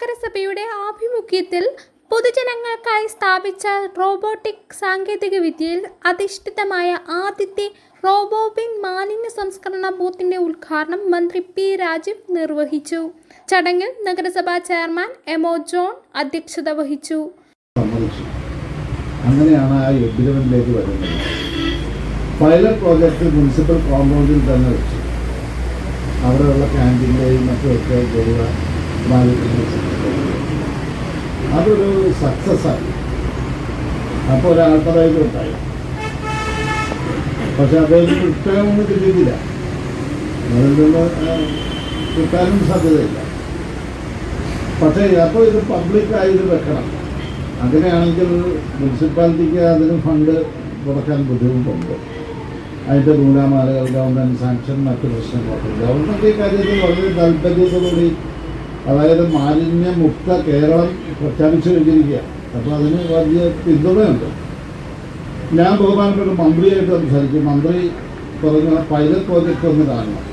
നഗരസഭയുടെ ആഭിമുഖ്യത്തിൽ പൊതുജനങ്ങൾക്കായി സ്ഥാപിച്ച റോബോട്ടിക് സാങ്കേതികവിദ്യയിൽ അധിഷ്ഠിതമായ ആദ്യത്തെ റോബോബിൻ മാലിന്യ സംസ്കരണ ബൂത്തിന്റെ ഉദ്ഘാടനം മന്ത്രി പി രാജീവ് നിർവഹിച്ചു. ചടങ്ങിൽ നഗരസഭാ ചെയർമാൻ എമോ ജോൺ അധ്യക്ഷത വഹിച്ചു. അങ്ങനെയാണ് ആ എഗ്രിമെന്റിലേക്ക് വരുന്നത്. പൈലറ്റ് പ്രോജക്റ്റ് മുനിസിപ്പൽ കോമ്പൗണ്ടിൽ തന്നെ വെച്ചു. അവിടെയുള്ള ക്യാന്റീനിലെയും മറ്റുമൊക്കെ ജൈവ. അതൊരു സക്സസ് ആയി. അപ്പോൾ ഒരു ആൾക്കാരായിട്ട് ഉണ്ടായി. പക്ഷെ അദ്ദേഹത്തിന് കിട്ടാനൊന്നും കിട്ടിയിട്ടില്ല. കിട്ടാനും സാധ്യതയില്ല. പക്ഷേ അപ്പോൾ ഇത് പബ്ലിക്കായി ഇത് വെക്കണം. അങ്ങനെയാണെങ്കിൽ മുനിസിപ്പാലിറ്റിക്ക് അതിന് ഫണ്ട് കൊടുക്കാൻ ബുദ്ധിമുട്ടുണ്ട്. അതിന്റെ നൂലാമാലകൾ ഗവൺമെന്റ് സാങ്ഷൻ മറ്റു പ്രശ്നങ്ങളൊക്കെ ഗവൺമെന്റ് ഈ കാര്യത്തിൽ വളരെ താല്പര്യത്തോടുകൂടി അതായത് മാലിന്യമുക്ത കേരളം പ്രഖ്യാപിച്ചു കഴിഞ്ഞിരിക്കുകയാണ് അപ്പോൾ അതിന് വലിയ പിന്തുണയുണ്ട്. ഞാൻ ബഹുമാനപ്പെട്ട മന്ത്രിയായിട്ട് സംസാരിക്കും. മന്ത്രി പറഞ്ഞ പൈലറ്റ് പ്രോജക്റ്റ് ഒന്ന് കാണണം.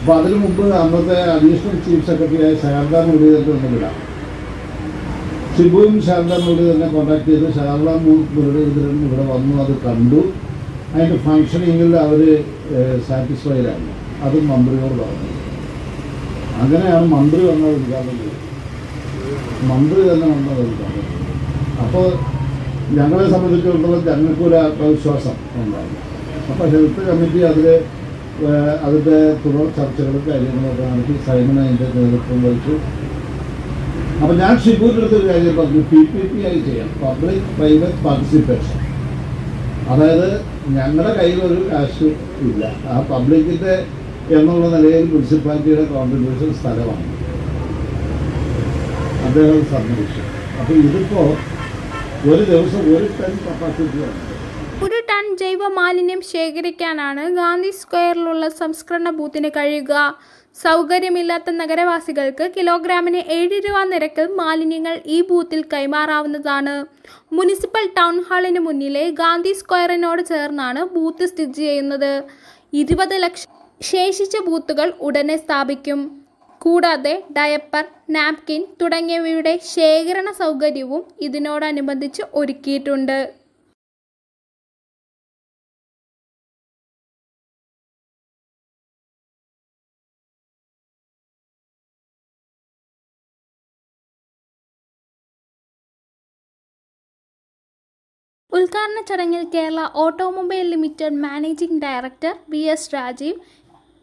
അപ്പോൾ അതിനു മുമ്പ് അന്നത്തെ അഡീഷണൽ ചീഫ് സെക്രട്ടറിയായ ശാരദാ മുരളീധരൻ ഒന്ന് വിടാം. ഷിബുവും ശാരദാ തന്നെ കോൺടാക്ട് ചെയ്ത് ശാരദാ മുരളീധരൻ ഇവിടെ വന്നു അത് കണ്ടു. അതിന്റെ ഫങ്ഷനിങ്ങിൽ അവർ ആയിരുന്നു അതും മന്ത്രിയോട് പറഞ്ഞു. അങ്ങനെയാണ് മന്ത്രി വന്നത് ഉദ്ഘാടനം മന്ത്രി തന്നെ വന്നത് ഉദ്ഘാടനം അപ്പോൾ ഞങ്ങളെ സംബന്ധിച്ചിടത്തോളം ഞങ്ങൾക്കൊരു ആത്മവിശ്വാസം ഉണ്ടായിരുന്നു അപ്പോൾ ഹെൽത്ത് കമ്മിറ്റി അതിൽ അതിന്റെ തുടർ ചർച്ചകളും കാര്യങ്ങളൊക്കെ നടത്തി സൈമൺ അതിന്റെ നേതൃത്വം വഹിച്ചു. അപ്പോൾ ഞാൻ ഷിബുവിന്റെ ഒരു കാര്യം പറഞ്ഞു. പി പി പി ആയി ചെയ്യാം. Public private participation. അതായത് ഞങ്ങളുടെ കയ്യിൽ ഒരു കാശ് ഇല്ല. ആ പബ്ലിക്കിന്റെ എന്നുള്ള നിലയിൽ മുനിസിപ്പാലിറ്റിയുടെ കോൺട്രിബ്യൂഷൻ സ്ഥലമാണ്. അദ്ദേഹം സമ്മതിച്ചു. അപ്പോൾ ഇതിപ്പോ ഒരു ദിവസം ഒരു ടൺ കപ്പാസിറ്റിയാണ് ഒരു ടൺ ജൈവ മാലിന്യം ശേഖരിക്കാനാണ് ഗാന്ധി സ്ക്വയറിലുള്ള സംസ്കരണ ബൂത്തിന് കഴിയുക. സൗകര്യമില്ലാത്ത നഗരവാസികൾക്ക് കിലോഗ്രാമിന് ഏഴ് രൂപ നിരക്കിൽ മാലിന്യങ്ങൾ ഈ ബൂത്തിൽ കൈമാറാവുന്നതാണ്. മുനിസിപ്പൽ ടൗൺ ഹാളിന് മുന്നിലെ ഗാന്ധി സ്ക്വയറിനോട് ചേർന്നാണ് ബൂത്ത് സ്ഥിതി ചെയ്യുന്നത്. ഇരുപത് ലക്ഷം ശേഷിച്ച ബൂത്തുകൾ ഉടനെ സ്ഥാപിക്കും. കൂടാതെ ഡയപ്പർ നാപ്കിൻ തുടങ്ങിയവയുടെ ശേഖരണ സൗകര്യവും ഇതിനോടനുബന്ധിച്ച് ഒരുക്കിയിട്ടുണ്ട്. ഉദ്ഘാടന ചടങ്ങിൽ Kerala automobile limited managing director V S Rajeev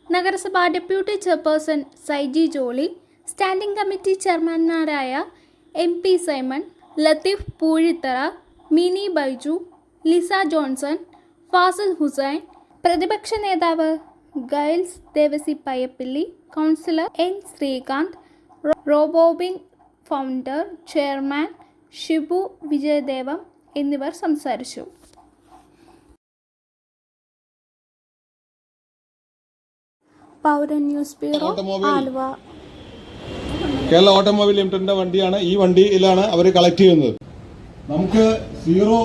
നഗരസഭാ deputy chairperson Saiji Jolly standing committee ചെയർമാൻമാരായ M P Simon Latheef Poozhithara Mini Baiju Lisa Johnson Fazil Hussain പ്രതിപക്ഷ നേതാവ് Giles Devassy Payyappilly councillor N Sreekanth Robobin founder chairman Shibu Vijayadevam എന്നിവർ സംസാരിച്ചു. Pauran news bureau. Aluva Kerala automobile ലിമിറ്റഡിന്റെ വണ്ടിയാണ് ഈ വണ്ടിയിലാണ് അവർ collect ചെയ്യുന്നത് നമുക്ക് സീറോ